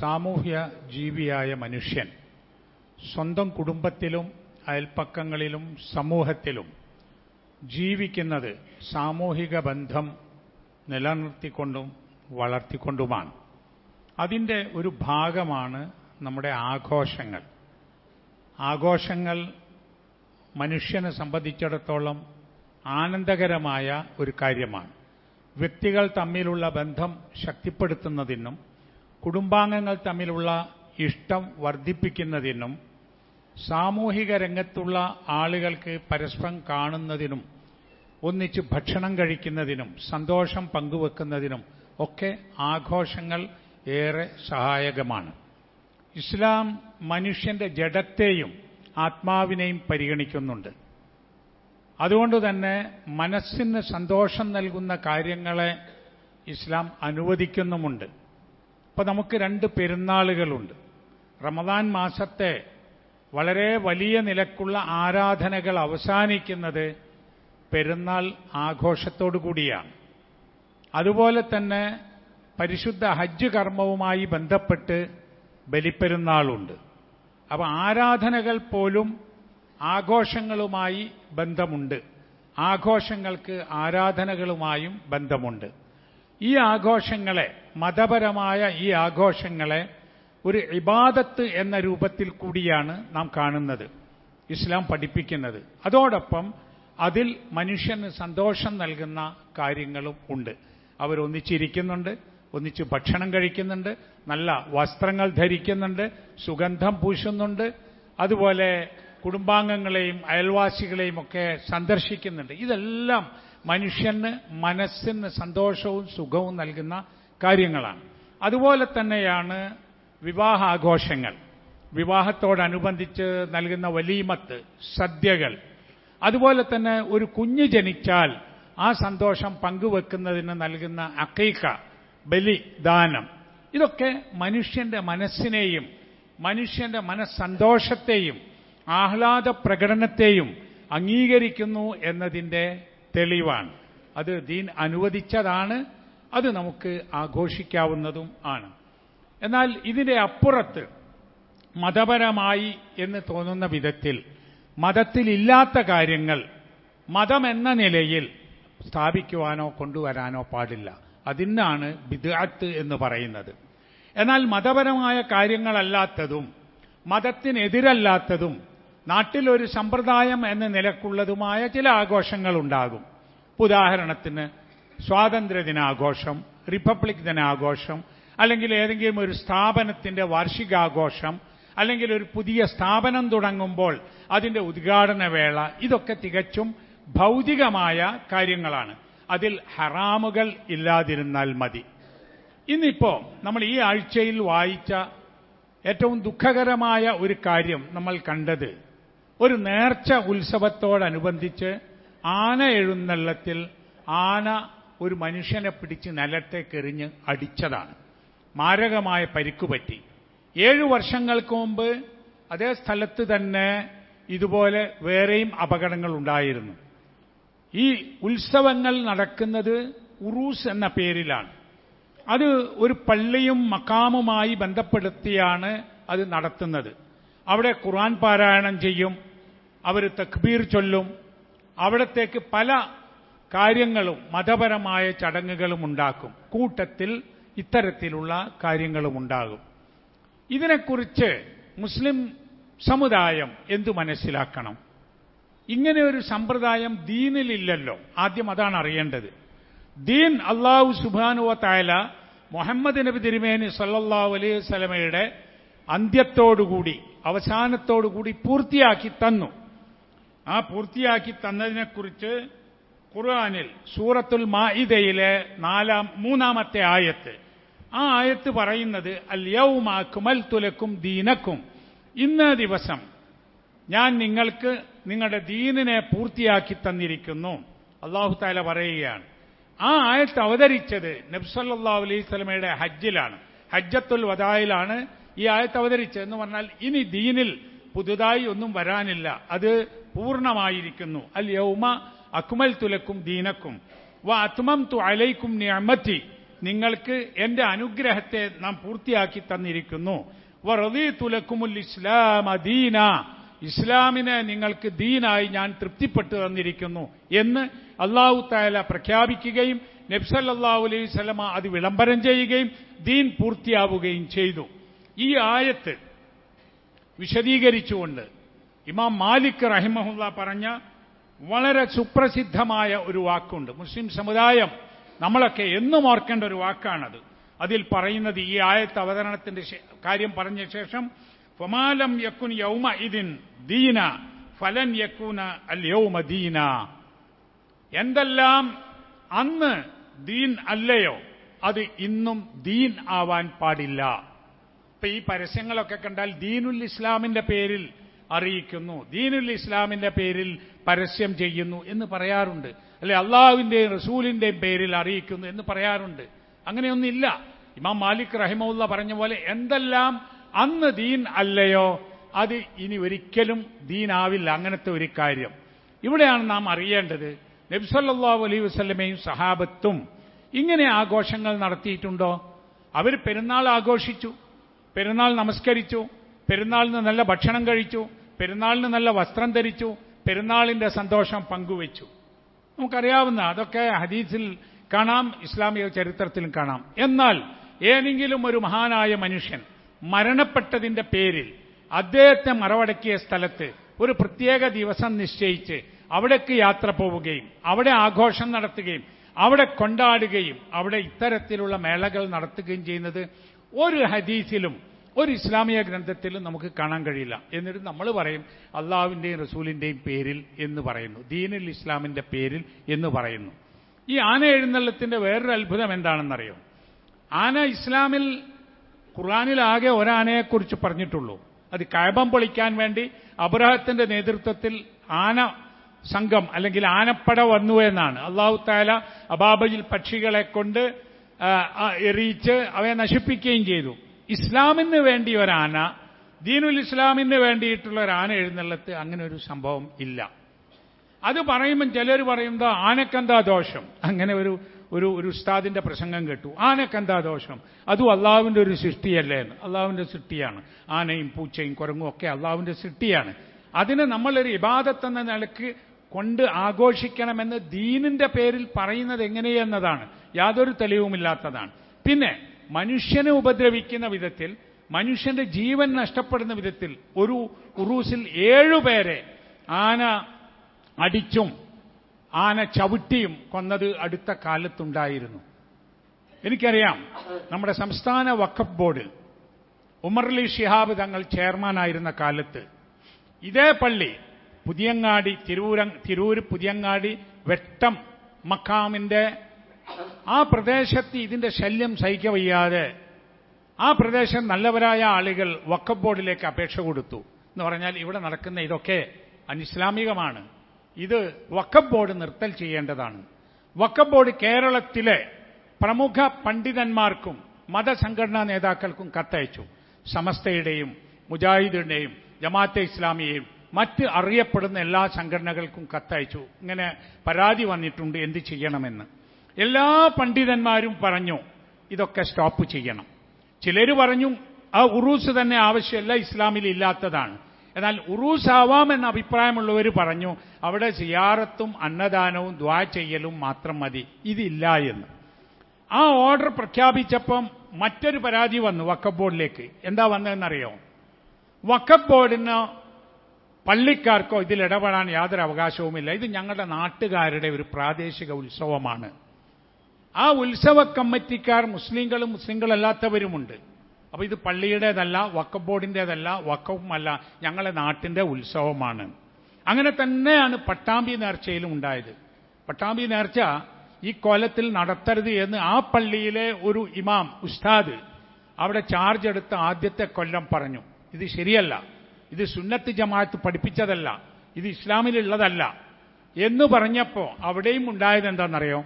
സാമൂഹ്യ ജീവിയായ മനുഷ്യൻ സ്വന്തം കുടുംബത്തിലും അയൽപ്പക്കങ്ങളിലും സമൂഹത്തിലും ജീവിക്കുന്നത് സാമൂഹിക ബന്ധം നിലനിർത്തിക്കൊണ്ടും വളർത്തിക്കൊണ്ടുമാണ്. അതിന്റെ ഒരു ഭാഗമാണ് നമ്മുടെ ആഘോഷങ്ങൾ. ആഘോഷങ്ങൾ മനുഷ്യനെ സംബന്ധിച്ചിടത്തോളം ആനന്ദകരമായ ഒരു കാര്യമാണ്. വ്യക്തികൾ തമ്മിലുള്ള ബന്ധം ശക്തിപ്പെടുത്തുന്നതിനും കുടുംബാംഗങ്ങൾ തമ്മിലുള്ള ഇഷ്ടം വർദ്ധിപ്പിക്കുന്നതിനും സാമൂഹിക രംഗത്തുള്ള ആളുകൾക്ക് പരസ്പരം കാണുന്നതിനും ഒന്നിച്ച് ഭക്ഷണം കഴിക്കുന്നതിനും സന്തോഷം പങ്കുവെക്കുന്നതിനും ഒക്കെ ആഘോഷങ്ങൾ ഏറെ സഹായകമാണ്. ഇസ്ലാം മനുഷ്യന്റെ ജഡത്തെയും ആത്മാവിനെയും പരിഗണിക്കുന്നുണ്ട്. അതുകൊണ്ട് തന്നെ മനസ്സിന് സന്തോഷം നൽകുന്ന കാര്യങ്ങളെ ഇസ്ലാം അനുവദിക്കുന്നുമുണ്ട്. അപ്പോൾ നമുക്ക് രണ്ട് പെരുന്നാളുകളുണ്ട്. റമദാൻ മാസത്തെ വളരെ വലിയ നിലക്കുള്ള ആരാധനകൾ അവസാനിക്കുന്നത് പെരുന്നാൾ ആഘോഷത്തോടു കൂടിയാണ്. അതുപോലെ തന്നെ പരിശുദ്ധ ഹജ്ജ് കർമ്മവുമായി ബന്ധപ്പെട്ട് ബലിപ്പെരുന്നാളുണ്ട്. അപ്പോൾ ആരാധനകൾ പോലും ആഘോഷങ്ങളുമായി ബന്ധമുണ്ട്. ആഘോഷങ്ങൾക്ക് ആരാധനകളുമായും ബന്ധമുണ്ട്. ഈ ആഘോഷങ്ങളെ മതപരമായ ഈ ആഘോഷങ്ങളെ ഒരു ഇബാദത്ത് എന്ന രൂപത്തിൽ കൂടിയാണ് നാം കാണുന്നത് ഇസ്ലാം പഠിപ്പിക്കുന്നത്. അതോടൊപ്പം അതിൽ മനുഷ്യന് സന്തോഷം നൽകുന്ന കാര്യങ്ങളും ഉണ്ട്. അവരൊന്നിച്ചിരിക്കുന്നുണ്ട് ഒന്നിച്ച് ഭക്ഷണം കഴിക്കുന്നുണ്ട് നല്ല വസ്ത്രങ്ങൾ ധരിക്കുന്നുണ്ട് സുഗന്ധം പൂശുന്നുണ്ട് അതുപോലെ കുടുംബാംഗങ്ങളെയും അയൽവാസികളെയും ഒക്കെ സന്ദർശിക്കുന്നുണ്ട്. ഇതെല്ലാം മനുഷ്യന് മനസ്സിന് സന്തോഷവും സുഖവും നൽകുന്ന കാര്യങ്ങളാണ്. അതുപോലെ തന്നെയാണ് വിവാഹ വിവാഹാഘോഷങ്ങൾ. വിവാഹത്തോടനുബന്ധിച്ച് നൽകുന്ന വലീമത്ത് സദ്യകൾ. അതുപോലെ തന്നെ ഒരു കുഞ്ഞ് ജനിച്ചാൽ ആ സന്തോഷം പങ്കുവെക്കുന്നതിന് നൽകുന്ന അക്കൈക്ക ബലിദാനം ഇതൊക്കെ മനുഷ്യന്റെ മനസ്സിനെയും മനുഷ്യന്റെ മനസ്സന്തോഷത്തെയും ആഹ്ലാദ പ്രകടനത്തെയും അംഗീകരിക്കുന്നു എന്നതിന്റെ തെളിവാണ്. അത് ദീൻ അനുവദിച്ചതാണ് അത് നമുക്ക് ആഘോഷിക്കാവുന്നതും ആണ്. എന്നാൽ ഇതിന്റെ അപ്പുറത്ത് മതപരമായി എന്ന് തോന്നുന്ന വിധത്തിൽ മതത്തിലില്ലാത്ത കാര്യങ്ങൾ മതമെന്ന നിലയിൽ സ്ഥാപിക്കുവാനോ കൊണ്ടുവരാനോ പാടില്ല. അതിനാണ് ബിദ്അത്ത് എന്ന് പറയുന്നത്. എന്നാൽ മതപരമായ കാര്യങ്ങളല്ലാത്തതും മതത്തിനെതിരല്ലാത്തതും നാട്ടിലൊരു സമ്പ്രദായം എന്ന നിലക്കുള്ളതുമായ ചില ആഘോഷങ്ങളുണ്ടാകും. ഉദാഹരണത്തിന് സ്വാതന്ത്ര്യദിനാഘോഷം റിപ്പബ്ലിക് ദിനാഘോഷം അല്ലെങ്കിൽ ഏതെങ്കിലും ഒരു സ്ഥാപനത്തിന്റെ വാർഷികാഘോഷം അല്ലെങ്കിൽ ഒരു പുതിയ സ്ഥാപനം തുടങ്ങുമ്പോൾ അതിന്റെ ഉദ്ഘാടന വേള ഇതൊക്കെ തികച്ചും ഭൗതികമായ കാര്യങ്ങളാണ്. അതിൽ ഹറാമുകൾ ഇല്ലാതിരുന്നാൽ മതി. ഇന്നിപ്പോ നമ്മൾ ഈ ആഴ്ചയിൽ വായിച്ച ഏറ്റവും ദുഃഖകരമായ ഒരു കാര്യം നമ്മൾ കണ്ടത് ഒരു നേർച്ച ഉത്സവത്തോടനുബന്ധിച്ച് ആന എഴുന്നള്ളത്തിൽ ആന ഒരു മനുഷ്യനെ പിടിച്ച് നിലത്തേക്കെറിഞ്ഞ് അടിച്ചതാണ്. മാരകമായ പരിക്കു പറ്റി. ഏഴു വർഷങ്ങൾക്ക് മുമ്പ് അതേ സ്ഥലത്ത് തന്നെ ഇതുപോലെ വേറെയും അപകടങ്ങൾ ഉണ്ടായിരുന്നു. ഈ ഉത്സവങ്ങൾ നടക്കുന്നത് ഉറൂസ് എന്ന പേരിലാണ്. അത് ഒരു പള്ളിയും മക്കാമുമായി ബന്ധപ്പെടുത്തിയാണ് അത് നടത്തുന്നത്. അവിടെ ഖുർആൻ പാരായണം ചെയ്യും അവർ തക്ബീർ ചൊല്ലും. അവിടത്തേക്ക് പല കാര്യങ്ങളും മതപരമായ ചടങ്ങുകളും ഉണ്ടാക്കും. കൂട്ടത്തിൽ ഇത്തരത്തിലുള്ള കാര്യങ്ങളും ഉണ്ടാകും. ഇതിനെക്കുറിച്ച് മുസ്ലിം സമുദായം എന്തു മനസ്സിലാക്കണം? ഇങ്ങനെ ഒരു സമ്പ്രദായം ദീനിലില്ലല്ലോ. ആദ്യം അതാണ് അറിയേണ്ടത്. ദീൻ അള്ളാഹു സുബാനുവ തായാല മുഹമ്മദ് നബി തിരുമേനി സല്ലാഹു അലൈഹി സ്വലമയുടെ അന്ത്യത്തോടുകൂടി അവസാനത്തോടുകൂടി പൂർത്തിയാക്കി തന്നു. ആ പൂർത്തിയാക്കി തന്നതിനെക്കുറിച്ച് ഖുർആാനിൽ സൂറത്തുൽ മാഇദയിലെ നാലാം മൂന്നാമത്തെ ആയത്ത്. ആ ആയത്ത് പറയുന്നത് അല്യവുമാക്കുമൽ തുലക്കും ദീനക്കും. ഇന്ന ദിവസം ഞാൻ നിങ്ങൾക്ക് നിങ്ങളുടെ ദീനിനെ പൂർത്തിയാക്കി തന്നിരിക്കുന്നു. അള്ളാഹു താല പറയുകയാണ്. ആ ആയത്ത് അവതരിച്ചത് നബ്സല്ലാ അലൈഹി സ്വലമയുടെ ഹജ്ജിലാണ്. ഹജ്ജത്തുൽ വദായിലാണ് ഈ ആയത്ത് അവതരിച്ചത് എന്ന് പറഞ്ഞാൽ ഇനി ദീനിൽ പുതുതായി ഒന്നും വരാനില്ല. അത് പൂർണമായിരിക്കുന്നു. അൽ യൗമ അക്മൽ തുലക്കും ദീനക്കും. വ അത്മം തു അലൈക്കും നിയമത്തി നിങ്ങൾക്ക് എന്റെ അനുഗ്രഹത്തെ നാം പൂർത്തിയാക്കി തന്നിരിക്കുന്നു. വ റതി തുലക്കുമുൽ ഇസ്ലാം ദീന. ഇസ്ലാമിനെ നിങ്ങൾക്ക് ദീനായി ഞാൻ തൃപ്തിപ്പെട്ടു തന്നിരിക്കുന്നു എന്ന് അള്ളാഹു താല പ്രഖ്യാപിക്കുകയും നബ്സല്ലാഹു അലൈഹി സ്വലമ അത് വിളംബരം ചെയ്യുകയും ദീൻ പൂർത്തിയാവുകയും ചെയ്തു. ഈ ആയത്ത് വിശദീകരിച്ചുകൊണ്ട് ഇമാം മാലിക് റഹിമഹുല്ല പറഞ്ഞ വളരെ സുപ്രസിദ്ധമായ ഒരു വാക്കുണ്ട്. മുസ്ലിം സമുദായം നമ്മളൊക്കെ എന്നും ഓർക്കേണ്ട ഒരു വാക്കാണത്. അതിൽ പറയുന്നത് ഈ ആയത്ത് അവതരണത്തിന്റെ കാര്യം പറഞ്ഞ ശേഷം ഫമാലം യക്കുൻ യൗമ ഇതിൻ ദീന ഫലൻ യക്കൂന അൽ യൗമ ദീന. എന്തെല്ലാം അന്ന് ദീൻ അല്ലയോ അത് ഇന്നും ദീൻ ആവാൻ പാടില്ല. ഇപ്പൊ ഈ പരസ്യങ്ങളൊക്കെ കണ്ടാൽ ദീനുൽ ഇസ്ലാമിന്റെ പേരിൽ അറിയിക്കുന്നു. ദീനുൽ ഇസ്ലാമിന്റെ പേരിൽ പരസ്യം ചെയ്യുന്നു എന്ന് പറയാറുണ്ട്. അല്ലെ അള്ളാഹുവിന്റെയും റസൂലിന്റെയും പേരിൽ അറിയിക്കുന്നു എന്ന് പറയാറുണ്ട്. അങ്ങനെയൊന്നില്ല ഇമാം മാലിക് റഹിമുള്ള പറഞ്ഞ പോലെ എന്തെല്ലാം അന്ന് ദീൻ അല്ലയോ അത് ഇനി ഒരിക്കലും ദീനാവില്ല. അങ്ങനത്തെ ഒരു കാര്യം. ഇവിടെയാണ് നാം അറിയേണ്ടത്. നബ്സല്ലാഹു അലൈഹി വസ്ലമയും സഹാബത്തും ഇങ്ങനെ ആഘോഷങ്ങൾ നടത്തിയിട്ടുണ്ടോ? അവർ പെരുന്നാൾ ആഘോഷിച്ചു പെരുന്നാൾ നമസ്കരിച്ചു പെരുന്നാളിന് നല്ല ഭക്ഷണം കഴിച്ചു പെരുന്നാളിന് നല്ല വസ്ത്രം ധരിച്ചു പെരുന്നാളിന്റെ സന്തോഷം പങ്കുവച്ചു. നമുക്കറിയാവുന്ന അതൊക്കെ ഹദീസിൽ കാണാം ഇസ്ലാമിക ചരിത്രത്തിലും കാണാം. എന്നാൽ ഏതെങ്കിലും ഒരു മഹാനായ മനുഷ്യൻ മരണപ്പെട്ടതിന്റെ പേരിൽ അദ്ദേഹത്തെ മറവടക്കിയ സ്ഥലത്ത് ഒരു പ്രത്യേക ദിവസം നിശ്ചയിച്ച് അവിടേക്ക് യാത്ര പോവുകയും അവിടെ ആഘോഷം നടത്തുകയും അവിടെ കൊണ്ടാടുകയും അവിടെ ഇത്തരത്തിലുള്ള മേളകൾ നടത്തുകയും ചെയ്യുന്നത് ഒരു ഹദീസിലും ഒരു ഇസ്ലാമിക ഗ്രന്ഥത്തിലും നമുക്ക് കാണാൻ കഴിയില്ല. എന്നിട്ട് നമ്മൾ പറയും അള്ളാഹുവിന്റെയും റസൂലിന്റെയും പേരിൽ എന്ന് പറയുന്നു. ദീനുൽ ഇസ്ലാമിന്റെ പേരിൽ എന്ന് പറയുന്നു. ഈ ആന എഴുന്നള്ളത്തിന്റെ വേറൊരു അത്ഭുതം എന്താണെന്നറിയോ? ആന ഇസ്ലാമിൽ ഖുർആാനിലാകെ ഒരാനയെക്കുറിച്ച് പറഞ്ഞിട്ടുള്ളൂ. അത് കഴബം പൊളിക്കാൻ വേണ്ടി അബ്രഹത്തിന്റെ നേതൃത്വത്തിൽ ആന സംഘം അല്ലെങ്കിൽ ആനപ്പട വന്നു എന്നാണ്. അള്ളാഹു താല അബാബയിൽ പക്ഷികളെ കൊണ്ട് എറിയിച്ച് അവയെ നശിപ്പിക്കുകയും ചെയ്തു. ഇസ്ലാമിന് വേണ്ടി ഒരാന ദീനുൽ ഇസ്ലാമിന് വേണ്ടിയിട്ടുള്ള ഒരു ആന എഴുന്നള്ളത്ത് അങ്ങനെ ഒരു സംഭവം ഇല്ല. അത് പറയുമ്പം ചിലർ പറയുന്നത് ആനക്കെന്താ ദോഷം? അങ്ങനെ ഒരു ഒരു ഒരു ഉസ്താദിന്റെ പ്രസംഗം കേട്ടു. ആനക്കെന്താ ദോഷം? അതും അള്ളാവിന്റെ ഒരു സൃഷ്ടിയല്ലേ? എന്ന്. അള്ളാഹുവിന്റെ സൃഷ്ടിയാണ്. ആനയും പൂച്ചയും കുരങ്ങും ഒക്കെ അള്ളാവിന്റെ സൃഷ്ടിയാണ്. അതിനെ നമ്മളൊരു ഇബാദത്ത് എന്ന നിലയ്ക്ക് കൊണ്ട് ആഘോഷിക്കണമെന്ന് ദീനിന്റെ പേരിൽ പറയുന്നത് എങ്ങനെയെന്നതാണ്? യാതൊരു തെളിവുമില്ലാത്തതാണ്. പിന്നെ മനുഷ്യനെ ഉപദ്രവിക്കുന്ന വിധത്തിൽ മനുഷ്യന്റെ ജീവൻ നഷ്ടപ്പെടുന്ന വിധത്തിൽ ഒരു ഉറൂസിൽ ഏഴുപേരെ ആന അടിച്ചും ആന ചവിട്ടിയും കൊന്നത് അടുത്ത കാലത്തുണ്ടായിരുന്നു. എനിക്കറിയാം നമ്മുടെ സംസ്ഥാന വഖഫ് ബോർഡ് ഉമർലി ഷിഹാബ് തങ്ങൾ ചെയർമാനായിരുന്ന കാലത്ത് ഇതേ പള്ളി പുതിയങ്ങാടി തിരൂര തിരൂര് പുതിയങ്ങാടി വെട്ടം മക്കാമിന്റെ ആ പ്രദേശത്ത് ഇതിന്റെ ശല്യം സഹിക്കവയ്യാതെ ആ പ്രദേശം നല്ലവരായ ആളുകൾ വഖഫ് ബോർഡിലേക്ക് അപേക്ഷ കൊടുത്തു. എന്ന് പറഞ്ഞാൽ ഇവിടെ നടക്കുന്ന ഇതൊക്കെ അനിസ്ലാമികമാണ്. ഇത് വഖഫ് ബോർഡ് നിർത്തൽ ചെയ്യേണ്ടതാണ്. വഖഫ് ബോർഡ് കേരളത്തിലെ പ്രമുഖ പണ്ഡിതന്മാർക്കും മതസംഘടനാ നേതാക്കൾക്കും കത്തയച്ചു. സമസ്തയുടെയും മുജാഹിദിന്റെയും ജമാഅത്തെ ഇസ്ലാമിയെയും മറ്റ് അറിയപ്പെടുന്ന എല്ലാ സംഘടനകൾക്കും കത്തയച്ചു. ഇങ്ങനെ പരാതി വന്നിട്ടുണ്ട് എന്ത് ചെയ്യണമെന്ന്. എല്ലാ പണ്ഡിതന്മാരും പറഞ്ഞു ഇതൊക്കെ സ്റ്റോപ്പ് ചെയ്യണം. ചിലർ പറഞ്ഞു ആ ഉറൂസ് തന്നെ ആവശ്യമല്ല ഇസ്ലാമിൽ ഇല്ലാത്തതാണ്. എന്നാൽ ഉറൂസ് ആവാമെന്ന അഭിപ്രായമുള്ളവർ പറഞ്ഞു അവിടെ സിയാറത്തും അന്നദാനവും ദ്വാ ചെയ്യലും മാത്രം മതി ഇതില്ല എന്ന്. ആ ഓർഡർ പ്രഖ്യാപിച്ചപ്പം മറ്റൊരു പരാതി വന്നു വക്കഫ് ബോർഡിലേക്ക്. എന്താ വന്നതെന്നറിയോ? വക്കഫ് ബോർഡിന് പള്ളിക്കാർക്കോ ഇതിൽ ഇടപെടാൻ യാതൊരു അവകാശവുമില്ല. ഇത് ഞങ്ങളുടെ നാട്ടുകാരുടെ ഒരു പ്രാദേശിക ഉത്സവമാണ്. ആ ഉത്സവ കമ്മിറ്റിക്കാർ മുസ്ലിങ്ങളും മുസ്ലിങ്ങളല്ലാത്തവരുമുണ്ട്. അപ്പൊ ഇത് പള്ളിയുടേതല്ല വക്കഫ് ബോർഡിന്റേതല്ല വക്കഫുമല്ല ഞങ്ങളെ നാട്ടിന്റെ ഉത്സവമാണ്. അങ്ങനെ തന്നെയാണ് പട്ടാമ്പി നേർച്ചയിലും ഉണ്ടായത്. പട്ടാമ്പി നേർച്ച ഈ കൊലത്തിൽ നടത്തരുത് എന്ന് ആ പള്ളിയിലെ ഒരു ഇമാം ഉസ്താദ് അവിടെ ചാർജ് എടുത്ത് ആദ്യത്തെ കൊല്ലം പറഞ്ഞു. ഇത് ശരിയല്ല. ഇത് സുന്നത്ത് ജമാഅത്ത് പഠിപ്പിച്ചതല്ല. ഇത് ഇസ്ലാമിലുള്ളതല്ല. എന്ന് പറഞ്ഞപ്പോ അവിടെയും ഉണ്ടായത് എന്താണെന്നറിയോ?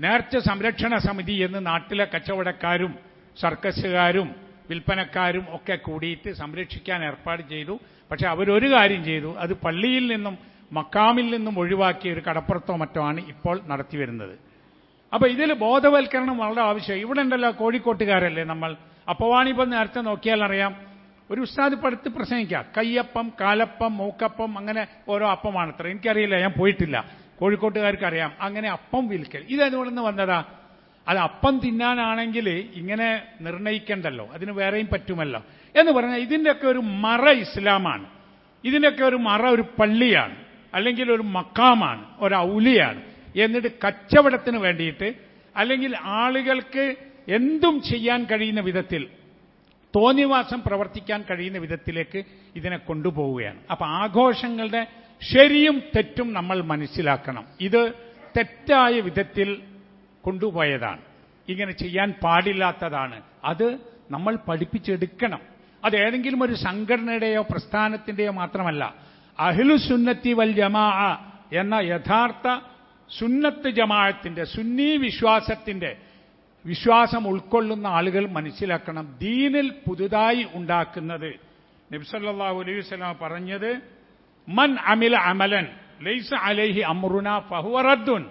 നേർച്ച സംരക്ഷണ സമിതി എന്ന് നാട്ടിലെ കച്ചവടക്കാരും സർക്കസുകാരും വിൽപ്പനക്കാരും ഒക്കെ കൂടിയിട്ട് സംരക്ഷിക്കാൻ ഏർപ്പാട് ചെയ്തു. പക്ഷെ അവരൊരു കാര്യം ചെയ്തു. അത് പള്ളിയിൽ നിന്നും മക്കാമിൽ നിന്നും ഒഴിവാക്കിയ ഒരു കടപ്പുറത്തോ മറ്റോ ആണ് ഇപ്പോൾ നടത്തിവരുന്നത് അപ്പൊ ഇതിൽ ബോധവൽക്കരണം വളരെ ആവശ്യമാണ് ഇവിടെ ഉണ്ടല്ലോ കോഴിക്കോട്ടുകാരല്ലേ നമ്മൾ. അപ്പവാണിപ്പം നേരത്തെ നോക്കിയാൽ അറിയാം. ഒരു ഉസ്താദ് പടുത്ത് പ്രസംഗിക്കാം. കയ്യപ്പം കാലപ്പം മൂക്കപ്പം അങ്ങനെ ഓരോ അപ്പമാണ് അത്ര എനിക്കറിയില്ല ഞാൻ പോയിട്ടില്ല. കോഴിക്കോട്ടുകാർക്ക് അറിയാം അങ്ങനെ അപ്പം വിൽക്കൽ. ഇതെവിടെ നിന്ന് വന്നതാ? അത് അപ്പം തിന്നാനാണെങ്കിൽ ഇങ്ങനെ നിർണയിക്കണ്ടല്ലോ. അതിന് വേറെയും പറ്റുമല്ലോ. എന്ന് പറഞ്ഞാൽ ഇതിന്റെയൊക്കെ ഒരു മറ ഇസ്ലാമാണ്. ഇതിന്റെയൊക്കെ ഒരു മറ ഒരു പള്ളിയാണ്. അല്ലെങ്കിൽ ഒരു മക്കാമാണ്. ഒരു ഔലിയാണ് എന്നിട്ട് കച്ചവടത്തിന് വേണ്ടിയിട്ട് അല്ലെങ്കിൽ ആളുകൾക്ക് എന്തും ചെയ്യാൻ കഴിയുന്ന വിധത്തിൽ തോന്നിവാസം പ്രവർത്തിക്കാൻ കഴിയുന്ന വിധത്തിലേക്ക് ഇതിനെ കൊണ്ടുപോവുകയാണ്. അപ്പൊ ആഘോഷങ്ങളുടെ ശരിയും തെറ്റും നമ്മൾ മനസ്സിലാക്കണം. ഇത് തെറ്റായ വിധത്തിൽ കൊണ്ടുപോയതാണ്. ഇങ്ങനെ ചെയ്യാൻ പാടില്ലാത്തതാണ്. അത് നമ്മൾ പഠിപ്പിച്ചെടുക്കണം. അത് ഏതെങ്കിലും ഒരു സംഘടനയുടെയോ പ്രസ്ഥാനത്തിന്റെയോ മാത്രമല്ല. അഹിലു സുന്നത്തി വൽ ജമാ എന്ന യഥാർത്ഥ സുന്നത്ത് ജമാഅത്തിന്റെ സുന്നി വിശ്വാസത്തിന്റെ വിശ്വാസം ഉൾക്കൊള്ളുന്ന ആളുകൾ മനസ്സിലാക്കണം. ദീനിൽ പുതുതായി ഉണ്ടാക്കുന്നത് നബ്സല്ലാഹു അലൈഹി വസല്ലം പറഞ്ഞത് മൻ അമില അമലൻ ലൈസ അലൈഹി അമ്രുന ഫഹുവ റദ്ദുൻ.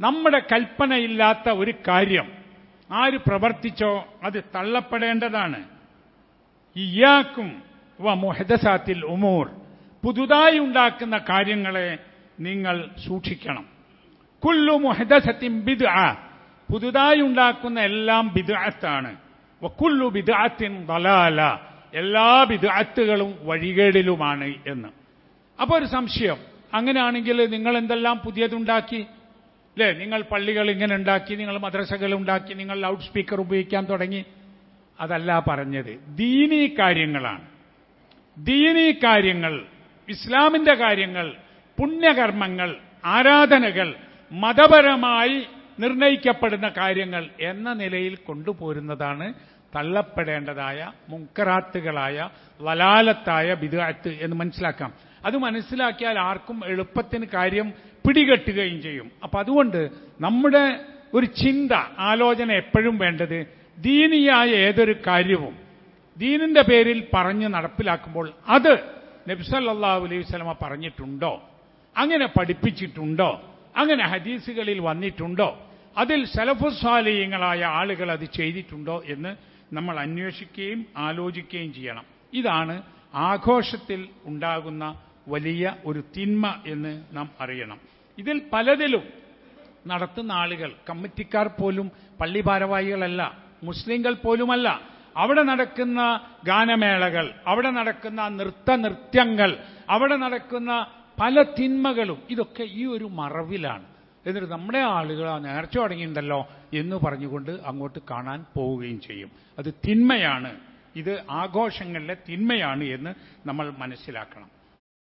നമ്മുടെ കൽപ്പനയില്ലാത്ത ഒരു കാര്യം ആര് പ്രവർത്തിച്ചോ അത് തള്ളപ്പെടേണ്ടതാണ്. ഇയാക്കും വ മുഹദസാത്തിൽ ഉമൂർ. പുതുതായി ഉണ്ടാക്കുന്ന കാര്യങ്ങളെ നിങ്ങൾ സൂക്ഷിക്കണം. കുല്ലു മുഹദസത്തിൻ ബിദ്അ. പുതുതായി ഉണ്ടാക്കുന്ന എല്ലാം ബിദ്അത്താണ്. കുല്ലു ബിദ്അത്തിൻ ദലാല. എല്ലാ ബിദ്അത്തുകളും വഴികേടിലുമാണ് എന്ന്. അപ്പോൾ ഒരു സംശയം. അങ്ങനെയാണെങ്കിൽ നിങ്ങൾ എന്തെല്ലാം പുതിയതുണ്ടാക്കി? അല്ലേ നിങ്ങൾ പള്ളികൾ ഇങ്ങനെ ഉണ്ടാക്കി നിങ്ങൾ മദ്രസകൾ ഉണ്ടാക്കി നിങ്ങൾ ലൗഡ് സ്പീക്കർ ഉപയോഗിക്കാൻ തുടങ്ങി. അതല്ല പറഞ്ഞത്. ദീനീ കാര്യങ്ങളാണ്. ദീനീ കാര്യങ്ങൾ ഇസ്ലാമിന്റെ കാര്യങ്ങൾ പുണ്യകർമ്മങ്ങൾ ആരാധനകൾ മതപരമായി നിർണയിക്കപ്പെടുന്ന കാര്യങ്ങൾ എന്ന നിലയിൽ കൊണ്ടുപോരുന്നതാണ് തള്ളപ്പെടേണ്ടതായ മുങ്കറാത്തുകളായ വലാലത്തായ ബിദാത്ത് എന്ന് മനസ്സിലാക്കാം. അത് മനസ്സിലാക്കിയാൽ ആർക്കും എളുപ്പത്തിന് കാര്യം പിടികെട്ടുകയും ചെയ്യും. അപ്പൊ അതുകൊണ്ട് നമ്മുടെ ഒരു ചിന്ത ആലോചന എപ്പോഴും വേണ്ടത് ദീനിയായ ഏതൊരു കാര്യവും ദീനിന്റെ പേരിൽ പറഞ്ഞ് നടപ്പിലാക്കുമ്പോൾ അത് നബ്സല്ലാഹു അലൈഹി സ്വലമ പറഞ്ഞിട്ടുണ്ടോ? അങ്ങനെ പഠിപ്പിച്ചിട്ടുണ്ടോ? അങ്ങനെ ഹദീസുകളിൽ വന്നിട്ടുണ്ടോ? അതിൽ സലഫുസ്വാലീയങ്ങളായ ആളുകൾ അത് ചെയ്തിട്ടുണ്ടോ എന്ന് നമ്മൾ അന്വേഷിക്കുകയും ആലോചിക്കുകയും ചെയ്യണം. ഇതാണ് ആഘോഷത്തിൽ ഉണ്ടാകുന്ന വലിയ ഒരു തിന്മ എന്ന് നാം അറിയണം. ഇതിൽ പലതിലും നടത്തുന്ന ആളുകൾ കമ്മിറ്റിക്കാർ പോലും പള്ളി ഭാരവാഹികളല്ല മുസ്ലിങ്ങൾ പോലുമല്ല. അവിടെ നടക്കുന്ന ഗാനമേളകൾ അവിടെ നടക്കുന്ന നൃത്ത നൃത്യങ്ങൾ അവിടെ നടക്കുന്ന പല തിന്മകളും ഇതൊക്കെ ഈ ഒരു മറവിലാണ്. എന്നിട്ട് നമ്മുടെ ആളുകൾ ആ നേർച്ച തുടങ്ങിയിട്ടുണ്ടല്ലോ എന്ന് പറഞ്ഞുകൊണ്ട് അങ്ങോട്ട് കാണാൻ പോവുകയും ചെയ്യും. അത് തിന്മയാണ്. ഇത് ആഘോഷങ്ങളിലെ തിന്മയാണ് എന്ന് നമ്മൾ മനസ്സിലാക്കണം.